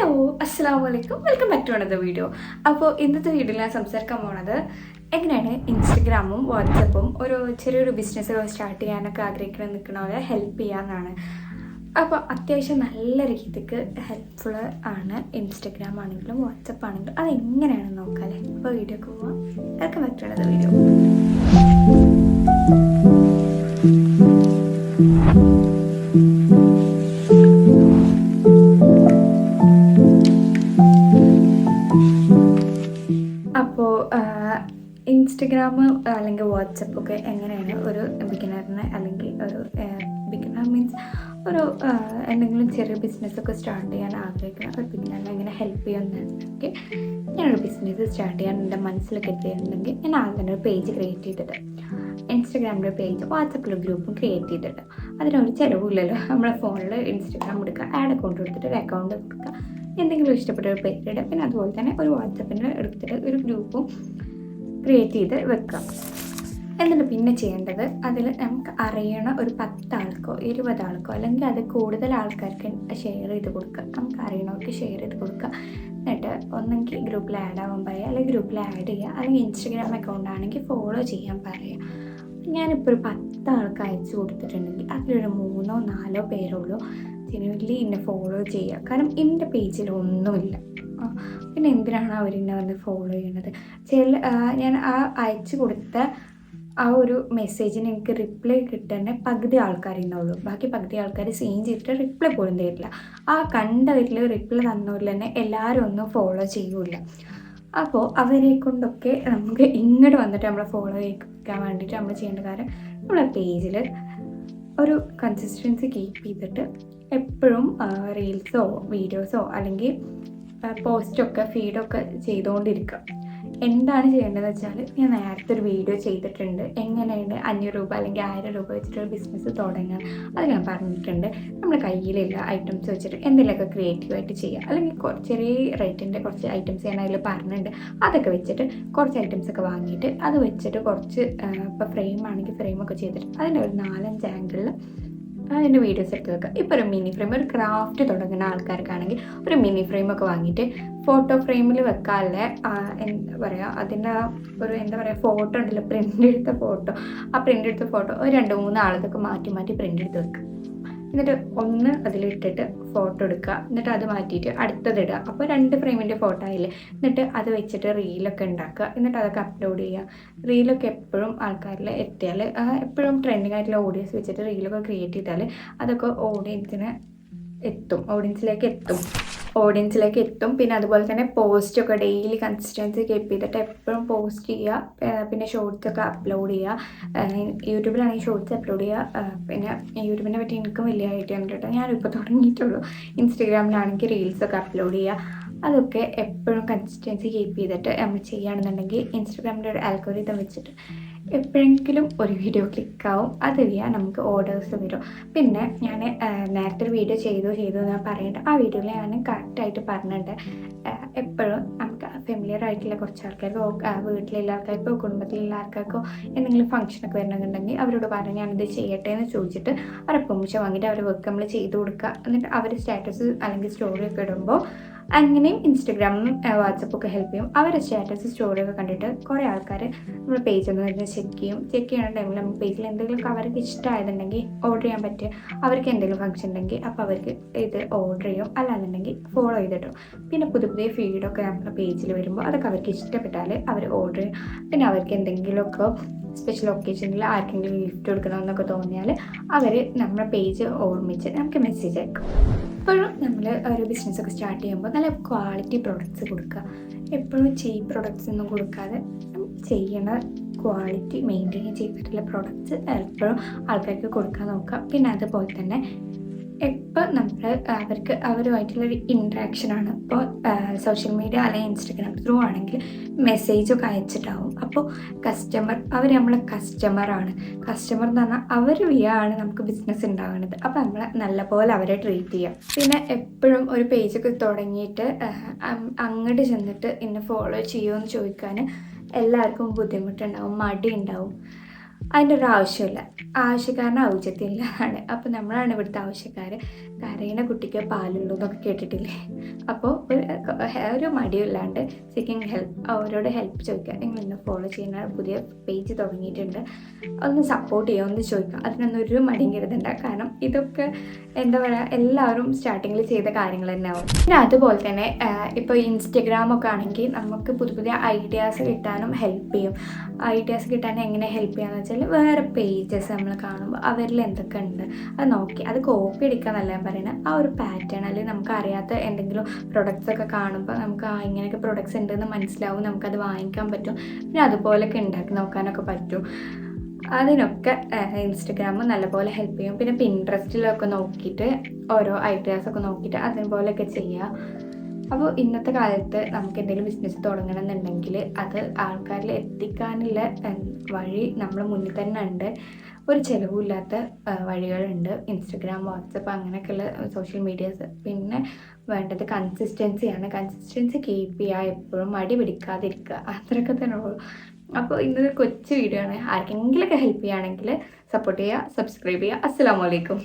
Hello അസ്സാം വലൈക്കും welcome back to another video. അപ്പോൾ ഇന്നത്തെ വീഡിയോയിൽ ഞാൻ സംസാരിക്കാൻ പോണത് എങ്ങനെയാണ് ഇൻസ്റ്റഗ്രാമും വാട്സപ്പും ഒരു ചെറിയൊരു ബിസിനസ് സ്റ്റാർട്ട് ചെയ്യാനൊക്കെ ആഗ്രഹിക്കുന്ന നിൽക്കണവരെ ഹെൽപ്പ് ചെയ്യാമെന്നാണ് അപ്പോൾ അത്യാവശ്യം നല്ല രീതിക്ക് ഹെൽപ്ഫുൾ ആണ് ഇൻസ്റ്റഗ്രാം ആണെങ്കിലും വാട്സപ്പ് ആണെങ്കിലും. അതെങ്ങനെയാണെന്ന് നോക്കാം അല്ലേ? അപ്പോൾ വീഡിയോ പോവാം. Welcome back to another video. Instagram അല്ലെങ്കിൽ വാട്സപ്പ് ഒക്കെ എങ്ങനെയാണ് ഒരു ബിഗിനറിനെ അല്ലെങ്കിൽ ഒരു ബിഗിനർ മീൻസ് ഒരു എന്തെങ്കിലും ചെറിയ ബിസിനസ്സൊക്കെ സ്റ്റാർട്ട് ചെയ്യാൻ ആഗ്രഹിക്കുന്ന ഒരു ബിഗിനറിനെ എങ്ങനെ ഹെൽപ്പ് ചെയ്യുന്നുണ്ടെങ്കിൽ ഞാനൊരു ബിസിനസ് സ്റ്റാർട്ട് ചെയ്യാൻ എന്റെ മനസ്സിൽ കിട്ടിയിട്ടുണ്ടെങ്കിൽ ഞാൻ ആദ്യം ഒരു പേജ് ക്രിയേറ്റ് ചെയ്തിട്ട് ഇൻസ്റ്റഗ്രാമിന്റെ പേജ് വാട്സപ്പിൽ ഗ്രൂപ്പും ക്രിയേറ്റ് ചെയ്തിട്ട് അതിനൊരു ചിലവില്ലല്ലോ. നമ്മളെ ഫോണിൽ ഇൻസ്റ്റഗ്രാം എടുക്കുക ആഡ് അക്കൗണ്ട് കൊടുത്തിട്ട് ഒരു അക്കൗണ്ട് കൊടുക്കുക എന്തെങ്കിലും ഇഷ്ടപ്പെട്ട ഒരു പേരിടുക പിന്നെ അതുപോലെ തന്നെ ഒരു വാട്സപ്പിന്റെ എടുത്തിട്ട് ഒരു ഗ്രൂപ്പും ക്രിയേറ്റ് ചെയ്ത് വെക്കുക എന്നിട്ട് പിന്നെ ചെയ്യേണ്ടത് അതിൽ നമുക്ക് അറിയണ ഒരു പത്താൾക്കോ ഇരുപതാൾക്കോ അല്ലെങ്കിൽ അത് കൂടുതൽ ആൾക്കാർക്ക് ഷെയർ ചെയ്ത് കൊടുക്കുക നമുക്ക് അറിയണവർക്ക് ഷെയർ ചെയ്ത് കൊടുക്കുക എന്നിട്ട് ഒന്നെങ്കിൽ ഗ്രൂപ്പിൽ ആഡ് ആവാൻ പറയുക അല്ലെങ്കിൽ ഗ്രൂപ്പിൽ ആഡ് ചെയ്യുക അല്ലെങ്കിൽ ഇൻസ്റ്റഗ്രാം അക്കൗണ്ട് ആണെങ്കിൽ ഫോളോ ചെയ്യാൻ പറയുക ഞാനിപ്പോൾ ഒരു പത്ത് ആൾക്ക് അയച്ചു കൊടുത്തിട്ടുണ്ടെങ്കിൽ അതിലൊരു മൂന്നോ നാലോ പേരുള്ളൂ. ജെനുവൻലി എന്നെ ഫോളോ ചെയ്യുക കാരണം എന്റെ പേജിൽ ഒന്നുമില്ല. പിന്നെ എന്തിനാണ് അവരെന്നെ വന്ന് ഫോളോ ചെയ്യുന്നത് ചില ഞാൻ ആ അയച്ചു കൊടുത്ത ആ ഒരു മെസ്സേജിന് എനിക്ക് റിപ്ലൈ കിട്ടുന്ന പകുതി ആൾക്കാരുണ്ടാവുള്ളൂ ബാക്കി പകുതി ആൾക്കാർ സീൻ ചെയ്തിട്ട് റിപ്ലൈ പോലും തരില്ല. ആ കണ്ടതിൽ റിപ്ലൈ തന്നവരിൽ തന്നെ എല്ലാവരും ഒന്നും ഫോളോ ചെയ്യൂല അപ്പോൾ അവരെ കൊണ്ടൊക്കെ നമുക്ക് ഇങ്ങോട്ട് വന്നിട്ട് നമ്മളെ ഫോളോ ചെയ്യിക്കാൻ വേണ്ടിയിട്ട് നമ്മൾ ചെയ്യേണ്ട കാര്യം നമ്മളെ പേജിൽ ഒരു കൺസിസ്റ്റൻസി കീപ്പ് ചെയ്തിട്ട് എപ്പോഴും റീൽസോ വീഡിയോസോ അല്ലെങ്കിൽ പോസ്റ്റൊക്കെ ഫീഡൊക്കെ ചെയ്തുകൊണ്ടിരിക്കുക എന്താണ് ചെയ്യേണ്ടതെന്ന് വെച്ചാൽ ഞാൻ നേരത്തെ ഒരു വീഡിയോ ചെയ്തിട്ടുണ്ട്. എങ്ങനെയാണ് അഞ്ഞൂറ് രൂപ അല്ലെങ്കിൽ ആയിരം രൂപ വെച്ചിട്ട് ഒരു ബിസിനസ് തുടങ്ങാൻ അത് ഞാൻ പറഞ്ഞിട്ടുണ്ട്. നമ്മൾ കയ്യിലുള്ള ഐറ്റംസ് വെച്ചിട്ട് എന്തെങ്കിലുമൊക്കെ ക്രിയേറ്റീവായിട്ട് ചെയ്യുക അല്ലെങ്കിൽ കുറച്ച് ചെറിയ റേറ്റിന്റെ കുറച്ച് ഐറ്റംസ് ഞാൻ അതിൽ പറഞ്ഞിട്ടുണ്ട്. അതൊക്കെ വെച്ചിട്ട് കുറച്ച് ഐറ്റംസ് ഒക്കെ വാങ്ങിയിട്ട് അത് വെച്ചിട്ട് കുറച്ച് ഇപ്പോൾ ഫ്രെയിം ആണെങ്കിൽ ഫ്രെയിമൊക്കെ ചെയ്തിട്ട് അതിന്റെ ഒരു നാലഞ്ച് ആംഗിളിൽ അതിന്റെ വീഡിയോസ് എടുത്ത് വെക്കുക. ഇപ്പോൾ ഒരു മിനി ഫ്രെയിം ഒരു ക്രാഫ്റ്റ് തുടങ്ങുന്ന ആൾക്കാർക്കാണെങ്കിൽ ഒരു മിനി ഫ്രെയിമൊക്കെ വാങ്ങിയിട്ട് ഫോട്ടോ ഫ്രെയിമിൽ വെക്കാനുള്ള എന്താ പറയുക അതിന്റെ ഒരു എന്താ പറയുക ഫോട്ടോ ഉണ്ടല്ലോ പ്രിന്റ് എടുത്ത ഫോട്ടോ ആ പ്രിന്റ് എടുത്ത ഫോട്ടോ ഒരു രണ്ട് മൂന്ന് ആളതൊക്കെ മാറ്റി മാറ്റി പ്രിന്റ് എടുത്ത് വെക്കുക. എന്നിട്ട് ഒന്ന് അതിലിട്ടിട്ട് ഫോട്ടോ എടുക്കുക. എന്നിട്ട് അത് മാറ്റിയിട്ട് അടുത്തത് ഇടുക. അപ്പോൾ രണ്ട് ഫ്രെയിമിന്റെ ഫോട്ടോ ആയില്ലേ? എന്നിട്ട് അത് വെച്ചിട്ട് റീലൊക്കെ ഉണ്ടാക്കുക. എന്നിട്ട് അതൊക്കെ അപ്ലോഡ് ചെയ്യുക. റീലൊക്കെ എപ്പോഴും ആൾക്കാരിൽ എത്തിയാൽ എപ്പോഴും ട്രെൻഡിങ് ആയിട്ടുള്ള ഓഡിയൻസ് വെച്ചിട്ട് റീലൊക്കെ ക്രിയേറ്റ് ചെയ്താൽ അതൊക്കെ ഓഡിയൻസിന് എത്തും. ഓഡിയൻസിലേക്ക് എത്തും. ഓഡിയൻസിലേക്ക് എത്തും. പിന്നെ അതുപോലെ തന്നെ പോസ്റ്റൊക്കെ ഡെയിലി കൺസിസ്റ്റൻസി കീപ്പ് ചെയ്തിട്ട് എപ്പോഴും പോസ്റ്റ് ചെയ്യുക. പിന്നെ ഷോർട്സ് ഒക്കെ അപ്ലോഡ് ചെയ്യുക. യൂട്യൂബിലാണെങ്കിൽ ഷോർട്സ് അപ്ലോഡ് ചെയ്യുക. പിന്നെ യൂട്യൂബിനെ പറ്റി എനിക്കും വലിയ ഐഡിയ ഉണ്ട് കേട്ടോ ഞാനിപ്പോൾ തുടങ്ങിയിട്ടുള്ളൂ. ഇൻസ്റ്റഗ്രാമിലാണെങ്കിൽ റീൽസൊക്കെ അപ്ലോഡ് ചെയ്യുക. അതൊക്കെ എപ്പോഴും കൺസിസ്റ്റൻസി കീപ്പ് ചെയ്തിട്ട് നമ്മൾ ചെയ്യുകയാണെന്നുണ്ടെങ്കിൽ ഇൻസ്റ്റഗ്രാമിന്റെ ഒരു ആൽഗോരിതം വെച്ചിട്ട് എപ്പോഴെങ്കിലും ഒരു വീഡിയോ ക്ലിക്കാവും അത് വഴിയാ നമുക്ക് ഓർഡേഴ്സ് വരും. പിന്നെ ഞാൻ നേരത്തെ ഒരു വീഡിയോ ചെയ്തു ചെയ്തു ഞാൻ പറയേണ്ടത് ആ വീഡിയോയിൽ ഞാൻ കറക്റ്റായിട്ട് പറഞ്ഞിട്ടുണ്ട് എപ്പോഴും നമുക്ക് ഫെമിലിയർ ആയിട്ടുള്ള കുറച്ച് ആൾക്കാർക്കോ വീട്ടിലുള്ള ആൾക്കാർക്കോ കുടുംബത്തിലുള്ള ആൾക്കാർക്കോ എന്തെങ്കിലും ഫംഗ്ഷനൊക്കെ വരണമെന്നുണ്ടെങ്കിൽ അവരോട് പറഞ്ഞ് ഞാനിത് ചെയ്യട്ടെ എന്ന് ചോദിച്ചിട്ട് അവരെ പെർമിഷൻ വാങ്ങിയിട്ട് അവരെ വർക്ക് നമ്മൾ ചെയ്ത് കൊടുക്കുക. എന്നിട്ട് അവർ സ്റ്റാറ്റസ് അല്ലെങ്കിൽ സ്റ്റോറി ഒക്കെ ഇടുമ്പോൾ അങ്ങനെയും ഇൻസ്റ്റഗ്രാമും വാട്സപ്പും ഒക്കെ ഹെൽപ്പ് ചെയ്യും. അവരുടെ സ്റ്റാറ്റസ് സ്റ്റോറി ഒക്കെ കണ്ടിട്ട് കുറേ ആൾക്കാർ നമ്മുടെ പേജ് ഒന്ന് വരുന്നത് ചെക്ക് ചെയ്യും. ചെക്ക് ചെയ്യുന്ന ടൈമിൽ നമുക്ക് പേജിൽ എന്തെങ്കിലും അവർക്ക് ഇഷ്ടമായതുണ്ടെങ്കിൽ ഓർഡർ ചെയ്യാൻ പറ്റുക. അവർക്ക് എന്തെങ്കിലും ഫംഗ്ഷൻ ഉണ്ടെങ്കിൽ അപ്പോൾ അവർക്ക് ഇത് ഓർഡർ ചെയ്യും. അല്ലാന്നുണ്ടെങ്കിൽ ഫോളോ ചെയ്തിട്ടും. പിന്നെ പുതിയ പുതിയ ഫീഡൊക്കെ നമ്മുടെ പേജിൽ വരുമ്പോൾ അതൊക്കെ അവർക്ക് ഇഷ്ടപ്പെട്ടാൽ അവർ ഓർഡർ ചെയ്യും. പിന്നെ അവർക്ക് എന്തെങ്കിലുമൊക്കെ സ്പെഷ്യൽ ഒക്കേഷനിൽ ആർക്കെങ്കിലും ഗിഫ്റ്റ് കൊടുക്കണമെന്നൊക്കെ തോന്നിയാൽ അവർ നമ്മുടെ പേജ് ഓർമ്മിച്ച് നമുക്ക് മെസ്സേജ് അയക്കും. എപ്പോഴും നമ്മൾ ഒരു ബിസിനസ്സൊക്കെ സ്റ്റാർട്ട് ചെയ്യുമ്പോൾ നല്ല ക്വാളിറ്റി പ്രോഡക്റ്റ്സ് കൊടുക്കുക. എപ്പോഴും ചീപ്പ് പ്രോഡക്റ്റ്സ് ഒന്നും കൊടുക്കാതെ ചെയ്യണ ക്വാളിറ്റി മെയിന്റെയിൻ ചെയ്തിട്ടുള്ള പ്രോഡക്റ്റ്സ് എപ്പോഴും ആൾക്കാർക്ക് കൊടുക്കാൻ നോക്കുക. പിന്നെ അതുപോലെ തന്നെ എപ്പോൾ നമ്മൾ അവർക്ക് അവരുമായിട്ടുള്ള ഒരു അവരുമായിട്ടുള്ളൊരു ഇൻട്രാക്ഷനാണ് ഇപ്പോൾ സോഷ്യൽ മീഡിയ അല്ലെങ്കിൽ ഇൻസ്റ്റഗ്രാം ത്രൂ ആണെങ്കിൽ മെസ്സേജൊക്കെ അയച്ചിട്ടാവും. അപ്പോൾ കസ്റ്റമർ അവർ നമ്മളെ കസ്റ്റമറാണ് കസ്റ്റമർ എന്ന് പറഞ്ഞാൽ അവർ വിയാണ് നമുക്ക് ബിസിനസ് ഉണ്ടാകുന്നത് അപ്പോൾ നമ്മൾ നല്ലപോലെ അവരെ ട്രീറ്റ് ചെയ്യാം. പിന്നെ എപ്പോഴും ഒരു പേജൊക്കെ തുടങ്ങിയിട്ട് അങ്ങോട്ട് ചെന്നിട്ട് എന്നെ ഫോളോ ചെയ്യുമോ എന്ന് ചോദിക്കാൻ എല്ലാവർക്കും ബുദ്ധിമുട്ടുണ്ടാവും മടി ഉണ്ടാവും അതിന്റെ ഒരു ആവശ്യമില്ല ആവശ്യക്കാരന് ഔചിത്യമില്ലാതാണ് അപ്പോൾ നമ്മളാണ് ഇവിടുത്തെ ആവശ്യക്കാർ കരയുന്ന കുട്ടിക്ക് പാലുള്ളൂ എന്നൊക്കെ കേട്ടിട്ടില്ലേ? അപ്പോൾ ഒരു ഒരു മടിയില്ലാണ്ട് സിക്കിങ് ഹെൽപ്പ് അവരോട് ഹെൽപ്പ് ചോദിക്കുക. നിങ്ങൾ ഇന്ന് ഫോളോ ചെയ്യുന്ന പുതിയ പേജ് തുടങ്ങിയിട്ടുണ്ട്. ഒന്ന് സപ്പോർട്ട് ചെയ്യുക ഒന്ന് ചോദിക്കുക. അതിനൊന്നും ഒരു മടിയും കരുതണ്ട. കാരണം ഇതൊക്കെ എന്താ പറയുക എല്ലാവരും സ്റ്റാർട്ടിങ്ങിൽ ചെയ്ത കാര്യങ്ങൾ തന്നെ ആവും പിന്നെ അതുപോലെ തന്നെ ഇപ്പോൾ ഇൻസ്റ്റഗ്രാമൊക്കെ ആണെങ്കിൽ നമുക്ക് പുതിയ പുതിയ ഐഡിയാസ് കിട്ടാനും ഹെൽപ്പ് ചെയ്യും. ഐഡിയാസ് കിട്ടാൻ എങ്ങനെ ഹെൽപ്പ് ചെയ്യാന്ന് വെച്ചാൽ വേറെ പേജസ് നമ്മൾ കാണുമ്പോൾ അവരിൽ എന്തൊക്കെ ഉണ്ട് അത് നോക്കി അത് കോപ്പി അടിക്കാന്നല്ല ഞാൻ പറയുന്നത് ആ ഒരു പാറ്റേൺ അല്ലെങ്കിൽ നമുക്ക് അറിയാത്ത എന്തെങ്കിലും പ്രൊഡക്ട്സ് ഒക്കെ കാണുമ്പോൾ നമുക്ക് ആ ഇങ്ങനെയൊക്കെ പ്രൊഡക്ട്സ് ഉണ്ടെന്ന് മനസ്സിലാവും നമുക്കത് വാങ്ങിക്കാൻ പറ്റും. പിന്നെ അതുപോലെയൊക്കെ ഉണ്ടാക്കി നോക്കാനൊക്കെ പറ്റും. അതിനൊക്കെ ഇൻസ്റ്റഗ്രാം നല്ലപോലെ ഹെൽപ്പ് ചെയ്യും. പിന്നെ പിൻട്രസ്റ്റിലൊക്കെ നോക്കിയിട്ട് ഓരോ ഐഡിയാസൊക്കെ നോക്കിയിട്ട് അതുപോലെയൊക്കെ ചെയ്യുക അപ്പോൾ ഇന്നത്തെ കാലത്ത് നമുക്ക് എന്തെങ്കിലും ബിസിനസ് തുടങ്ങണം എന്നുണ്ടെങ്കിൽ അത് ആൾക്കാരിൽ എത്തിക്കാനുള്ള വഴി നമ്മൾ മുന്നിൽ തന്നെ ഉണ്ട്. ഒരു ചിലവില്ലാത്ത വഴികളുണ്ട്. ഇൻസ്റ്റഗ്രാം വാട്സപ്പ് അങ്ങനെയൊക്കെയുള്ള സോഷ്യൽ മീഡിയാസ് പിന്നെ വേണ്ടത് കൺസിസ്റ്റൻസിയാണ് കൺസിസ്റ്റൻസി കീപ്പ് ചെയ്യുക. എപ്പോഴും മടി പിടിക്കാതിരിക്കുക. അത്രയൊക്കെ തന്നെ ഉള്ളൂ. അപ്പോൾ ഇന്നൊരു കൊച്ചു വീഡിയോ ആണ്. ആർക്കെങ്കിലുമൊക്കെ ഹെൽപ്പ് ചെയ്യുകയാണെങ്കിൽ സപ്പോർട്ട് ചെയ്യുക സബ്സ്ക്രൈബ് ചെയ്യുക. അസ്സാം വലൈക്കും